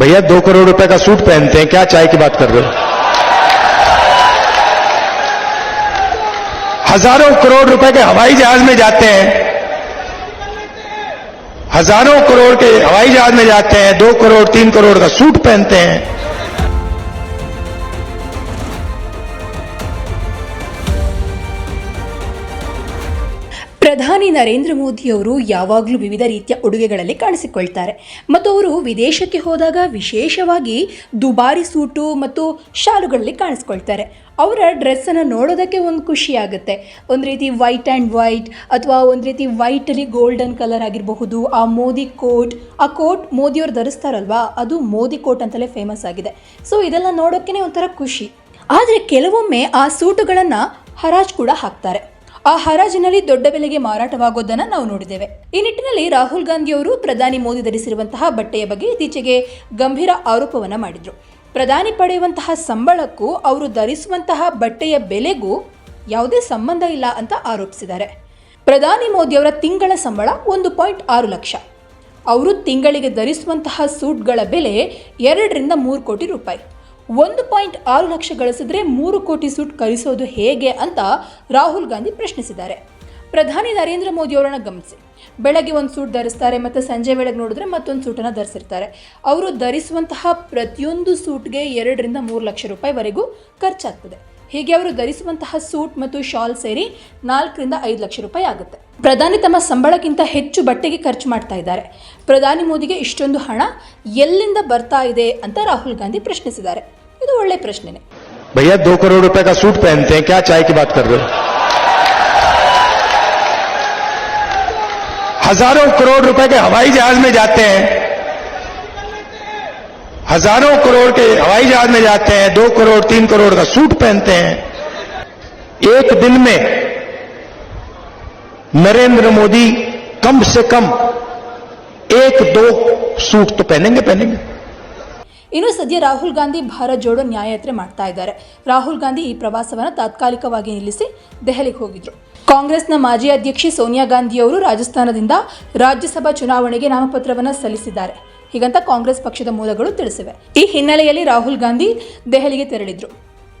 भैया, दो करोड़ रुपए का सूट पहनते हैं, क्या चाय की बात कर रहे हो? हज़ारों करोड़ रुपए के हवाई जहाज़ में जाते हैं। हज़ारों करोड़ के हवाई जहाज़ में जाते हैं, दो करोड़, तीन करोड़ का सूट पहनते हैं। ಪ್ರಧಾನಿ ನರೇಂದ್ರ ಮೋದಿಯವರು ಯಾವಾಗಲೂ ವಿವಿಧ ರೀತಿಯ ಉಡುಗೆಗಳಲ್ಲಿ ಕಾಣಿಸಿಕೊಳ್ತಾರೆ. ಮತ್ತು ಅವರು ವಿದೇಶಕ್ಕೆ ಹೋದಾಗ ವಿಶೇಷವಾಗಿ ದುಬಾರಿ ಸೂಟು ಮತ್ತು ಶಾಲುಗಳಲ್ಲಿ ಕಾಣಿಸ್ಕೊಳ್ತಾರೆ. ಅವರ ಡ್ರೆಸ್ಸನ್ನು ನೋಡೋದಕ್ಕೆ ಒಂದು ಖುಷಿ ಆಗುತ್ತೆ. ಒಂದು ರೀತಿ ವೈಟ್ ಆ್ಯಂಡ್ ವೈಟ್ ಅಥವಾ ಒಂದು ರೀತಿ ವೈಟಲ್ಲಿ ಗೋಲ್ಡನ್ ಕಲರ್ ಆಗಿರಬಹುದು. ಆ ಮೋದಿ ಕೋಟ್, ಆ ಕೋಟ್ ಮೋದಿಯವರು ಧರಿಸ್ತಾರಲ್ವಾ? ಅದು ಮೋದಿ ಕೋಟ್ ಅಂತಲೇ ಫೇಮಸ್ ಆಗಿದೆ. ಸೊ, ಇದೆಲ್ಲ ನೋಡೋಕ್ಕೇ ಒಂಥರ ಖುಷಿ. ಆದರೆ ಕೆಲವೊಮ್ಮೆ ಆ ಸೂಟುಗಳನ್ನು ಹರಾಜ್ ಕೂಡ ಹಾಕ್ತಾರೆ. ಆ ಹರಾಜಿನಲ್ಲಿ ದೊಡ್ಡ ಬೆಲೆಗೆ ಮಾರಾಟವಾಗೋದನ್ನ ನಾವು ನೋಡಿದ್ದೇವೆ. ಈ ನಿಟ್ಟಿನಲ್ಲಿ ರಾಹುಲ್ ಗಾಂಧಿ ಅವರು ಪ್ರಧಾನಿ ಮೋದಿ ಧರಿಸಿರುವಂತಹ ಬಟ್ಟೆಯ ಬಗ್ಗೆ ಇತ್ತೀಚೆಗೆ ಗಂಭೀರ ಆರೋಪವನ್ನ ಮಾಡಿದ್ರು. ಪ್ರಧಾನಿ ಪಡೆಯುವಂತಹ ಸಂಬಳಕ್ಕೂ ಅವರು ಧರಿಸುವಂತಹ ಬಟ್ಟೆಯ ಬೆಲೆಗೂ ಯಾವುದೇ ಸಂಬಂಧ ಇಲ್ಲ ಅಂತ ಆರೋಪಿಸಿದ್ದಾರೆ. ಪ್ರಧಾನಿ ಮೋದಿಯವರ ತಿಂಗಳ ಸಂಬಳ ಒಂದು ಪಾಯಿಂಟ್ ಆರು ಲಕ್ಷ. ಅವರು ತಿಂಗಳಿಗೆ ಧರಿಸುವಂತಹ ಸೂಟ್ಗಳ ಬೆಲೆ ಎರಡರಿಂದ ಮೂರು ಕೋಟಿ ರೂಪಾಯಿ. ಒಂದು ಪಾಯಿಂಟ್ ಆರು ಲಕ್ಷ ಗಳಿಸಿದ್ರೆ ಮೂರು ಕೋಟಿ ಸೂಟ್ ಕಲಿಸೋದು ಹೇಗೆ ಅಂತ ರಾಹುಲ್ ಗಾಂಧಿ ಪ್ರಶ್ನಿಸಿದ್ದಾರೆ. ಪ್ರಧಾನಿ ನರೇಂದ್ರ ಮೋದಿ ಅವರನ್ನ ಗಮನಿಸಿ. ಬೆಳಗ್ಗೆ ಒಂದು ಸೂಟ್ ಧರಿಸ್ತಾರೆ, ಮತ್ತು ಸಂಜೆ ವೇಳೆಗೆ ನೋಡಿದ್ರೆ ಮತ್ತೊಂದು ಸೂಟನ್ನು ಧರಿಸಿರ್ತಾರೆ. ಅವರು ಧರಿಸುವಂತಹ ಪ್ರತಿಯೊಂದು ಸೂಟ್ಗೆ ಎರಡರಿಂದ ಮೂರು ಲಕ್ಷ ರೂಪಾಯಿವರೆಗೂ ಖರ್ಚಾಗ್ತದೆ. ಹೀಗೆ ಅವರು ಧರಿಸುವಂತಹ ಸೂಟ್ ಮತ್ತು ಶಾಲ್ ಸೇರಿ ನಾಲ್ಕರಿಂದ ಐದು ಲಕ್ಷ ರೂಪಾಯಿ ಆಗುತ್ತೆ. ಪ್ರಧಾನಿ ತಮ್ಮ ಸಂಬಳಕ್ಕಿಂತ ಹೆಚ್ಚು ಬಟ್ಟೆಗೆ ಖರ್ಚು ಮಾಡ್ತಾ ಇದ್ದಾರೆ. ಪ್ರಧಾನಿ ಮೋದಿಗೆ ಇಷ್ಟೊಂದು ಹಣ ಎಲ್ಲಿಂದ ಬರ್ತಾ ಇದೆ ಅಂತ ರಾಹುಲ್ ಗಾಂಧಿ ಪ್ರಶ್ನಿಸಿದ್ದಾರೆ. ಇದು ಒಳ್ಳೆ ಪ್ರಶ್ನೆನೇ भैया दो करोड़ रुपए का सूट पहनते हैं क्या चाय की बात कर रहे हो हजारों करोड़ रुपए के हवाई जहाज में जाते हैं हजारों करोड़ के हवाई जहाज में जाते हैं दो करोड़ तीन करोड़ का सूट पहनते हैं एक दिन में नरेंद्र मोदी कम से कम एक दो सूट तो पहनेंगे पहनेंगे ಇನ್ನು ಸದ್ಯ ರಾಹುಲ್ ಗಾಂಧಿ ಭಾರತ್ ಜೋಡೋ ನ್ಯಾಯಯಾತ್ರೆ ಮಾಡ್ತಾ ಇದ್ದಾರೆ. ರಾಹುಲ್ ಗಾಂಧಿ ಈ ಪ್ರವಾಸವನ್ನು ತಾತ್ಕಾಲಿಕವಾಗಿ ನಿಲ್ಲಿಸಿ ದೆಹಲಿಗೆ ಹೋಗಿದ್ರು. ಕಾಂಗ್ರೆಸ್ನ ಮಾಜಿ ಅಧ್ಯಕ್ಷೆ ಸೋನಿಯಾ ಗಾಂಧಿಯವರು ರಾಜಸ್ಥಾನದಿಂದ ರಾಜ್ಯಸಭಾ ಚುನಾವಣೆಗೆ ನಾಮಪತ್ರವನ್ನು ಸಲ್ಲಿಸಿದ್ದಾರೆ. ಹೀಗಂತ ಕಾಂಗ್ರೆಸ್ ಪಕ್ಷದ ಮೂಲಗಳು ತಿಳಿಸಿವೆ. ಈ ಹಿನ್ನೆಲೆಯಲ್ಲಿ ರಾಹುಲ್ ಗಾಂಧಿ ದೆಹಲಿಗೆ ತೆರಳಿದ್ರು.